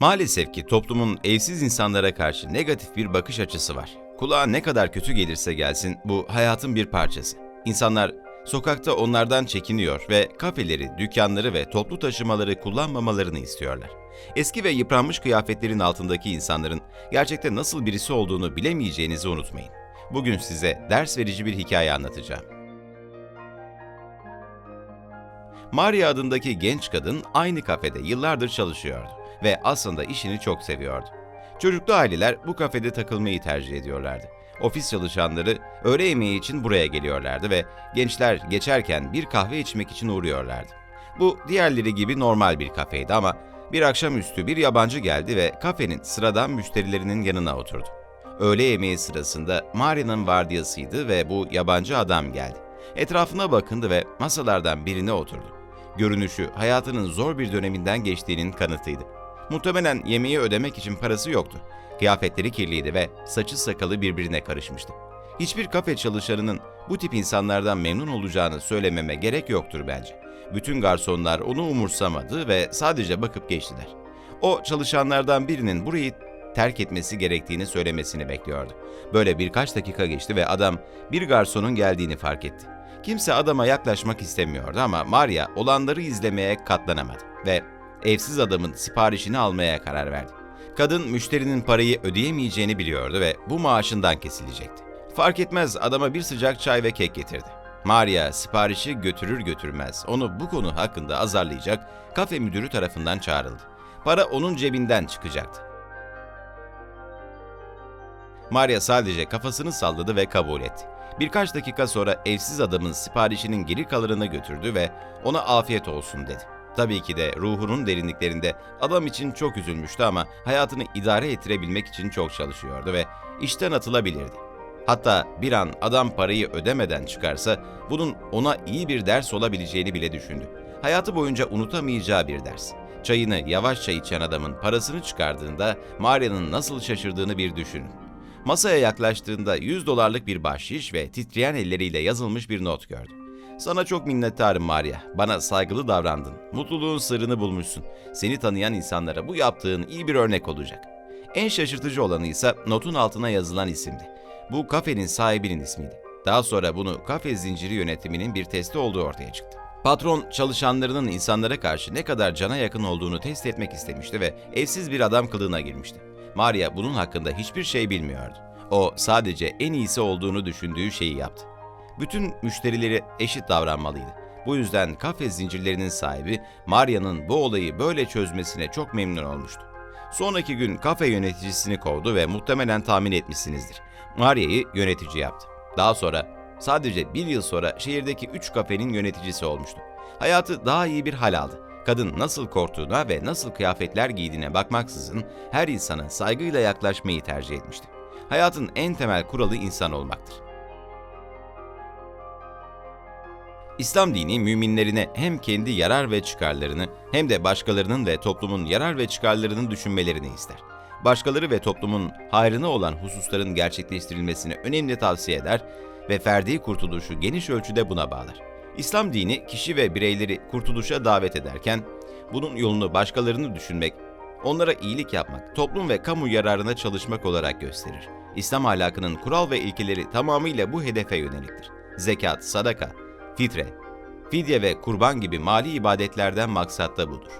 Maalesef ki toplumun evsiz insanlara karşı negatif bir bakış açısı var. Kulağa ne kadar kötü gelirse gelsin bu hayatın bir parçası. İnsanlar sokakta onlardan çekiniyor ve kafeleri, dükkanları ve toplu taşımaları kullanmamalarını istiyorlar. Eski ve yıpranmış kıyafetlerin altındaki insanların gerçekte nasıl birisi olduğunu bilemeyeceğinizi unutmayın. Bugün size ders verici bir hikaye anlatacağım. Maria adındaki genç kadın aynı kafede yıllardır çalışıyordu ve aslında işini çok seviyordu. Çocuklu aileler bu kafede takılmayı tercih ediyorlardı. Ofis çalışanları öğle yemeği için buraya geliyorlardı ve gençler geçerken bir kahve içmek için uğruyorlardı. Bu diğerleri gibi normal bir kafeydi ama bir akşamüstü bir yabancı geldi ve kafenin sıradan müşterilerinin yanına oturdu. Öğle yemeği sırasında Maria'nın vardiyasıydı ve bu yabancı adam geldi. Etrafına bakındı ve masalardan birine oturdu. Görünüşü hayatının zor bir döneminden geçtiğinin kanıtıydı. Muhtemelen yemeği ödemek için parası yoktu. Kıyafetleri kirliydi ve saçı sakalı birbirine karışmıştı. Hiçbir kafe çalışanının bu tip insanlardan memnun olacağını söylememe gerek yoktur bence. Bütün garsonlar onu umursamadı ve sadece bakıp geçtiler. O çalışanlardan birinin burayı terk etmesi gerektiğini söylemesini bekliyordu. Böyle birkaç dakika geçti ve adam bir garsonun geldiğini fark etti. Kimse adama yaklaşmak istemiyordu ama Maria olanları izlemeye katlanamadı ve evsiz adamın siparişini almaya karar verdi. Kadın müşterinin parayı ödeyemeyeceğini biliyordu ve bu maaşından kesilecekti. Fark etmez adama bir sıcak çay ve kek getirdi. Maria siparişi götürür götürmez onu bu konu hakkında azarlayacak kafe müdürü tarafından çağrıldı. Para onun cebinden çıkacaktı. Maria sadece kafasını salladı ve kabul etti. Birkaç dakika sonra evsiz adamın siparişinin geri kalanını götürdü ve ona afiyet olsun dedi. Tabii ki de ruhunun derinliklerinde adam için çok üzülmüştü ama hayatını idare ettirebilmek için çok çalışıyordu ve işten atılabilirdi. Hatta bir an adam parayı ödemeden çıkarsa bunun ona iyi bir ders olabileceğini bile düşündü. Hayatı boyunca unutamayacağı bir ders. Çayını yavaşça içen adamın parasını çıkardığında Maria'nın nasıl şaşırdığını bir düşünün. Masaya yaklaştığında 100 dolarlık bir bahşiş ve titreyen elleriyle yazılmış bir not gördü. Sana çok minnettarım Maria. Bana saygılı davrandın. Mutluluğun sırrını bulmuşsun. Seni tanıyan insanlara bu yaptığın iyi bir örnek olacak. En şaşırtıcı olanı ise notun altına yazılan isimdi. Bu kafenin sahibinin ismiydi. Daha sonra bunu kafe zinciri yönetiminin bir testi olduğu ortaya çıktı. Patron çalışanlarının insanlara karşı ne kadar cana yakın olduğunu test etmek istemişti ve evsiz bir adam kılığına girmişti. Maria bunun hakkında hiçbir şey bilmiyordu. O sadece en iyisi olduğunu düşündüğü şeyi yaptı. Bütün müşterileri eşit davranmalıydı. Bu yüzden kafe zincirlerinin sahibi Maria'nın bu olayı böyle çözmesine çok memnun olmuştu. Sonraki gün kafe yöneticisini kovdu ve muhtemelen tahmin etmişsinizdir. Maria'yı yönetici yaptı. Daha sonra sadece bir yıl sonra şehirdeki üç kafenin yöneticisi olmuştu. Hayatı daha iyi bir hal aldı. Kadın nasıl korktuğuna ve nasıl kıyafetler giydiğine bakmaksızın her insana saygıyla yaklaşmayı tercih etmişti. Hayatın en temel kuralı insan olmaktır. İslam dini müminlerine hem kendi yarar ve çıkarlarını hem de başkalarının ve toplumun yarar ve çıkarlarını düşünmelerini ister. Başkaları ve toplumun hayrına olan hususların gerçekleştirilmesini önemli tavsiye eder ve ferdi kurtuluşu geniş ölçüde buna bağlar. İslam dini kişi ve bireyleri kurtuluşa davet ederken bunun yolunu başkalarını düşünmek, onlara iyilik yapmak, toplum ve kamu yararına çalışmak olarak gösterir. İslam ahlakının kural ve ilkeleri tamamıyla bu hedefe yöneliktir. Zekat, sadaka, fitre, fidye ve kurban gibi mali ibadetlerden maksat da budur.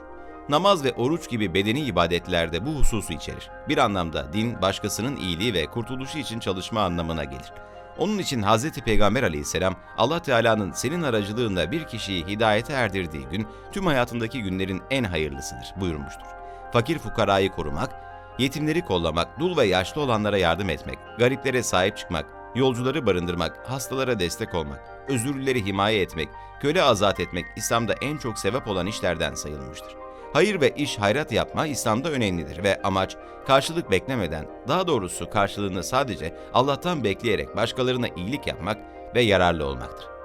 Namaz ve oruç gibi bedeni ibadetlerde bu hususu içerir. Bir anlamda din başkasının iyiliği ve kurtuluşu için çalışma anlamına gelir. Onun için Hz. Peygamber aleyhisselam Allah Teala'nın senin aracılığında bir kişiyi hidayete erdirdiği gün tüm hayatındaki günlerin en hayırlısıdır buyurmuştur. Fakir fukarayı korumak, yetimleri kollamak, dul ve yaşlı olanlara yardım etmek, gariplere sahip çıkmak, yolcuları barındırmak, hastalara destek olmak, özürlüleri himaye etmek, köle azat etmek İslam'da en çok sevap olan işlerden sayılmıştır. Hayır ve iş hayrat yapma İslam'da önemlidir ve amaç karşılık beklemeden, daha doğrusu karşılığını sadece Allah'tan bekleyerek başkalarına iyilik yapmak ve yararlı olmaktır.